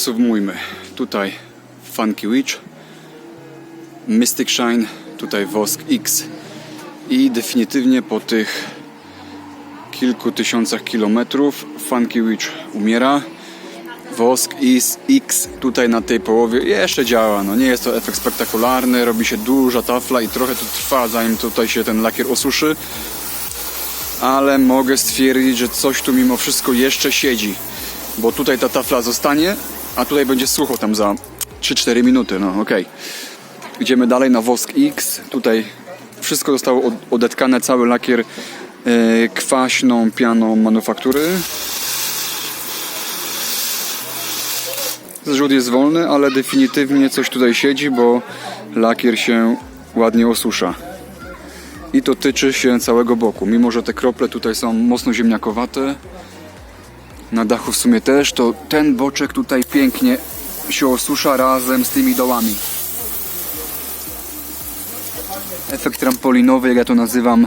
podsumujmy. Tutaj Funky Witch, Mystic Shine, tutaj Wosk X i definitywnie po tych kilku tysiącach kilometrów Funky Witch umiera. Wosk X tutaj na tej połowie jeszcze działa. No nie jest to efekt spektakularny, robi się duża tafla i trochę to trwa zanim tutaj się ten lakier osuszy. Ale mogę stwierdzić, że coś tu mimo wszystko jeszcze siedzi. Bo tutaj ta tafla zostanie, a tutaj będzie sucho tam za 3-4 minuty. No okej. Idziemy dalej na Wosk X. Tutaj wszystko zostało od- odetkane, cały lakier e, kwaśną pianą manufaktury. Zrzut jest wolny, ale definitywnie coś tutaj siedzi, bo lakier się ładnie osusza. I to tyczy się całego boku. Mimo, że te krople tutaj są mocno ziemniakowate, na dachu w sumie też, to ten boczek tutaj pięknie się osusza razem z tymi dołami. Efekt trampolinowy, jak ja to nazywam,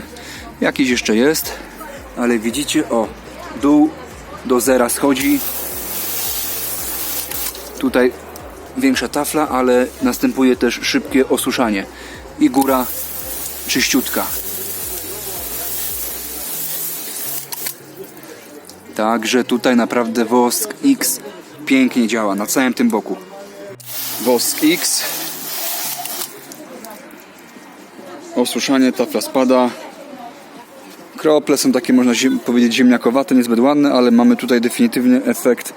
jakiś jeszcze jest, ale widzicie, o, dół do zera schodzi, Tutaj większa tafla, ale następuje też szybkie osuszanie. I góra czyściutka. Także tutaj naprawdę Wosk X pięknie działa na całym tym boku. Wosk X. Osuszanie, tafla spada. Krople są takie, można powiedzieć, ziemniakowate, niezbyt ładne, ale mamy tutaj definitywnie efekt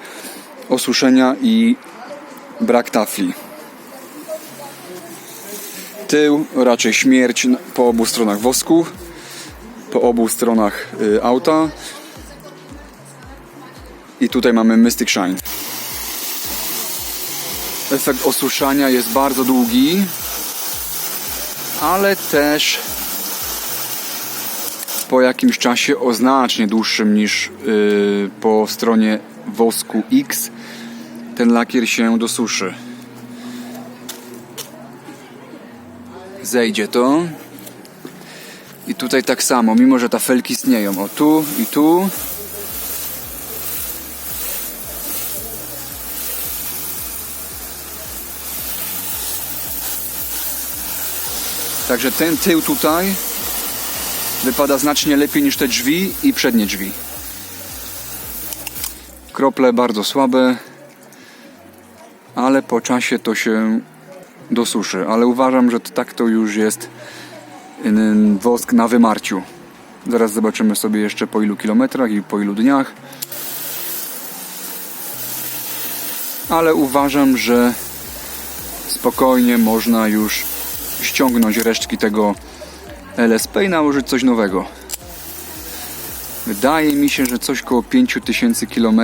osuszenia i brak tafli. Tył, raczej śmierć po obu stronach wosku, po obu stronach y, auta. I tutaj mamy Mystic Shine. Efekt osuszania jest bardzo długi, ale też po jakimś czasie o znacznie dłuższym niż y, po stronie wosku X ten lakier się dosuszy. Zejdzie to. I tutaj tak samo, mimo że tafelki istnieją. O tu i tu. Także ten tył tutaj wypada znacznie lepiej niż te drzwi i przednie drzwi. Krople bardzo słabe, ale po czasie to się dosuszy. Ale uważam, że tak to już jest wosk na wymarciu. Zaraz zobaczymy sobie jeszcze po ilu kilometrach i po ilu dniach. Ale uważam, że spokojnie można już ściągnąć resztki tego LSP i nałożyć coś nowego. Wydaje mi się, że coś koło 5000 km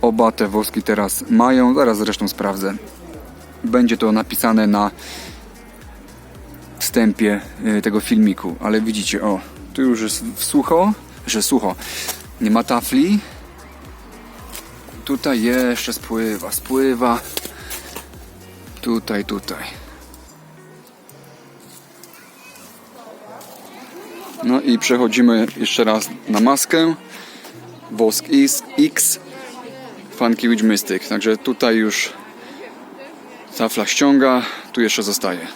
oba te woski teraz mają. Zaraz zresztą sprawdzę. Będzie to napisane na wstępie y, tego filmiku, ale widzicie, o, tu już jest sucho, że sucho. Nie ma tafli. Tutaj jeszcze spływa, spływa. Tutaj, tutaj. No i przechodzimy jeszcze raz na maskę. Wosk X, X Funky Witch Mystic. Także tutaj już tafla ściąga, tu jeszcze zostaje.